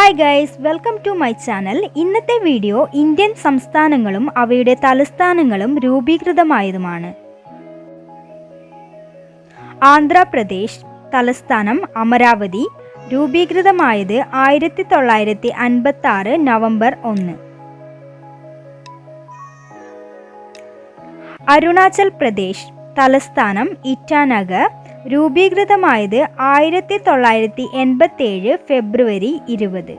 Hi guys welcome to my channel ഇന്നത്തെ video Indian സംസ്ഥാനങ്ങളും അവയുടെ തലസ്ഥാനങ്ങളും രൂപീകൃതമായതുമാണ്. ആന്ധ്രാപ്രദേശ് തലസ്ഥാനം അമരാവതി രൂപീകൃതമായത് ആയിരത്തി തൊള്ളായിരത്തി അൻപത്തി ആറ് നവംബർ ഒന്ന്. അരുണാചൽ പ്രദേശ് തലസ്ഥാനം ഇറ്റാനഗർ രൂപീകൃതമായത് ആയിരത്തി തൊള്ളായിരത്തി എൺപത്തേഴ് ഫെബ്രുവരി ഇരുപത്.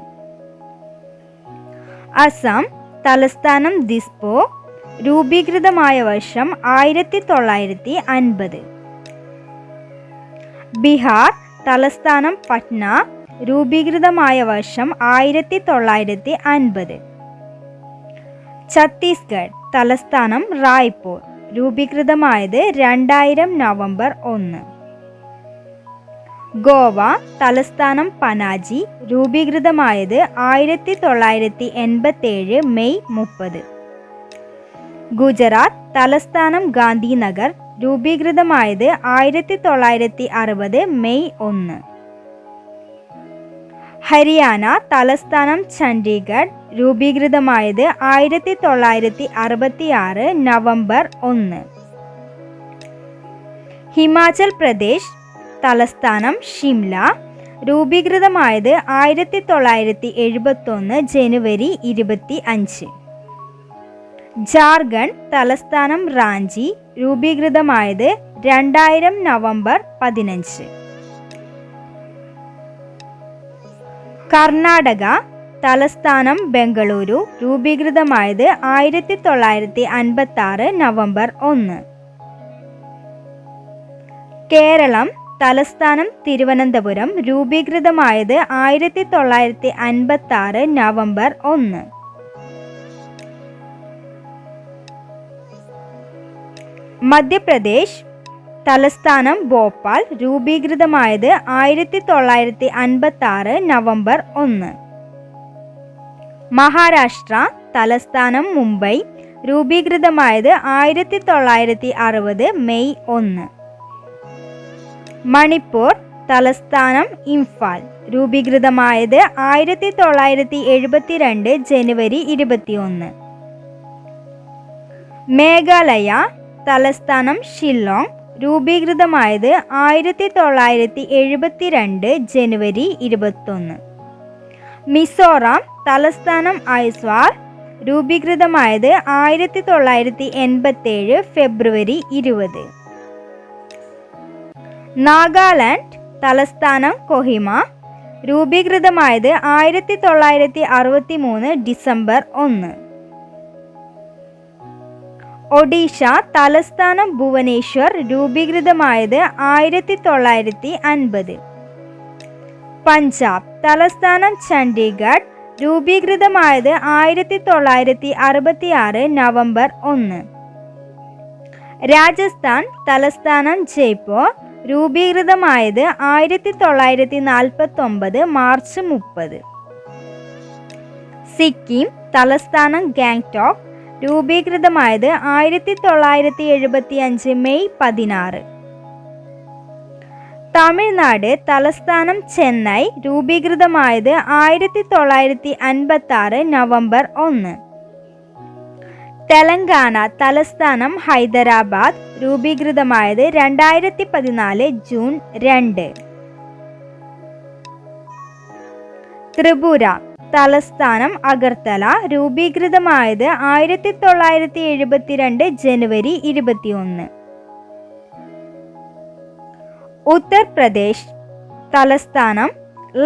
അസം തലസ്ഥാനം ദിസ്പോ രൂപീകൃതമായ വർഷം ആയിരത്തി തൊള്ളായിരത്തി അൻപത് ബീഹാർ തലസ്ഥാനം പട്ന രൂപീകൃതമായ വർഷം ആയിരത്തി തൊള്ളായിരത്തി അൻപത് ഛത്തീസ്ഗഡ് തലസ്ഥാനം റായ്പൂർ രൂപീകൃതമായത് രണ്ടായിരം നവംബർ ഒന്ന്. ഗോവ തലസ്ഥാനം പനാജി രൂപീകൃതമായത് ആയിരത്തി തൊള്ളായിരത്തി എൺപത്തേഴ് മെയ് മുപ്പത്. ഗുജറാത്ത് തലസ്ഥാനം ഗാന്ധിനഗർ രൂപീകൃതമായത് ആയിരത്തി തൊള്ളായിരത്തി അറുപത് മെയ് ഒന്ന്. ഹരിയാന തലസ്ഥാനം ചണ്ഡീഗഡ് രൂപീകൃതമായത് ആയിരത്തി തൊള്ളായിരത്തി അറുപത്തി ആറ് നവംബർ ഒന്ന്. ഹിമാചൽ പ്രദേശ് തലസ്ഥാനം ഷിംല. രൂപീകൃതമായത് ആയിരത്തി തൊള്ളായിരത്തി എഴുപത്തൊന്ന് ജനുവരി ഇരുപത്തി അഞ്ച് ജാർഖണ്ഡ് തലസ്ഥാനം റാഞ്ചി. രൂപീകൃതമായത് രണ്ടായിരം നവംബർ പതിനഞ്ച്. കർണാടക തലസ്ഥാനം ബംഗളൂരു. രൂപീകൃതമായത് ആയിരത്തി തൊള്ളായിരത്തി അൻപത്തി ആറ് നവംബർ ഒന്ന്. കേരളം തലസ്ഥാനം തിരുവനന്തപുരം രൂപീകൃതമായത് ആയിരത്തി തൊള്ളായിരത്തി അൻപത്തി ആറ് നവംബർ ഒന്ന്. മധ്യപ്രദേശ് തലസ്ഥാനം ഭോപ്പാൽ രൂപീകൃതമായത് ആയിരത്തി തൊള്ളായിരത്തി അൻപത്തി ആറ് നവംബർ ഒന്ന്. മഹാരാഷ്ട്ര തലസ്ഥാനം മുംബൈ രൂപീകൃതമായത് ആയിരത്തി തൊള്ളായിരത്തി അറുപത് മെയ് ഒന്ന്. മണിപ്പൂർ തലസ്ഥാനം ഇംഫാൽ. രൂപീകൃതമായത് ആയിരത്തി തൊള്ളായിരത്തി എഴുപത്തിരണ്ട് ജനുവരി ഇരുപത്തിയൊന്ന്. മേഘാലയ തലസ്ഥാനം ഷില്ലോങ്. രൂപീകൃതമായത് ആയിരത്തി തൊള്ളായിരത്തി എഴുപത്തിരണ്ട് ജനുവരി ഇരുപത്തൊന്ന്. മിസോറാം തലസ്ഥാനം ഐസ്വാൾ. രൂപീകൃതമായത് ആയിരത്തി തൊള്ളായിരത്തി എൺപത്തേഴ് ഫെബ്രുവരി ഇരുപത്. നാഗാലാൻഡ് തലസ്ഥാനം കൊഹിമ. രൂപീകൃതമായത് ആയിരത്തി തൊള്ളായിരത്തി അറുപത്തി മൂന്ന് ഡിസംബർ ഒന്ന്. ഒഡീഷ തലസ്ഥാനം ഭുവനേശ്വർ രൂപീകൃതമായത് ആയിരത്തി തൊള്ളായിരത്തി അൻപത് പഞ്ചാബ് തലസ്ഥാനം ചണ്ഡീഗഡ് രൂപീകൃതമായത് ആയിരത്തി തൊള്ളായിരത്തി അറുപത്തി ആറ് നവംബർ ഒന്ന്. രാജസ്ഥാൻ തലസ്ഥാനം ജയ്പൂർ രൂപീകൃതമായത് ആയിരത്തി തൊള്ളായിരത്തി നാൽപ്പത്തി ഒമ്പത് മാർച്ച് മുപ്പത്. സിക്കിം തലസ്ഥാനം ഗാങ്ടോക്ക് രൂപീകൃതമായത് ആയിരത്തി തൊള്ളായിരത്തി എഴുപത്തി അഞ്ച് മെയ് പതിനാറ്. തമിഴ്നാട് തലസ്ഥാനം ചെന്നൈ രൂപീകൃതമായത് ആയിരത്തി തൊള്ളായിരത്തി അൻപത്തി ആറ് നവംബർ ഒന്ന്. തെലങ്കാന തലസ്ഥാനം ഹൈദരാബാദ് രൂപീകൃതമായത് രണ്ടായിരത്തി പതിനാല് ജൂൺ രണ്ട്. ത്രിപുര തലസ്ഥാനം അഗർത്തല രൂപീകൃതമായത് ആയിരത്തി തൊള്ളായിരത്തി എഴുപത്തിരണ്ട് ജനുവരി ഇരുപത്തിയൊന്ന്. ഉത്തർപ്രദേശ് തലസ്ഥാനം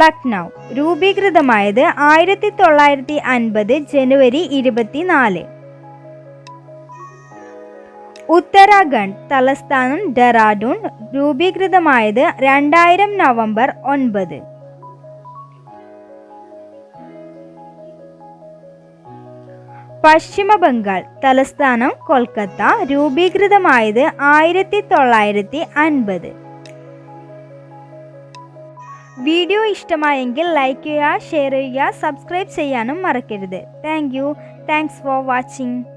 ലക്നൗ രൂപീകൃതമായത് ആയിരത്തി തൊള്ളായിരത്തി അൻപത് ജനുവരി ഇരുപത്തിനാല്. ഉത്തരാഖണ്ഡ് തലസ്ഥാനം ഡെറാഡൂൺ രൂപീകൃതമായത് രണ്ടായിരം നവംബർ ഒൻപത്. പശ്ചിമ ബംഗാൾ തലസ്ഥാനം കൊൽക്കത്ത രൂപീകൃതമായത് ആയിരത്തി തൊള്ളായിരത്തി അൻപത്. വീഡിയോ ഇഷ്ടമായെങ്കിൽ ലൈക്ക് ചെയ്യുക ഷെയർ ചെയ്യുക സബ്സ്ക്രൈബ് ചെയ്യാനും മറക്കരുത്. Thank you. Thanks for watching.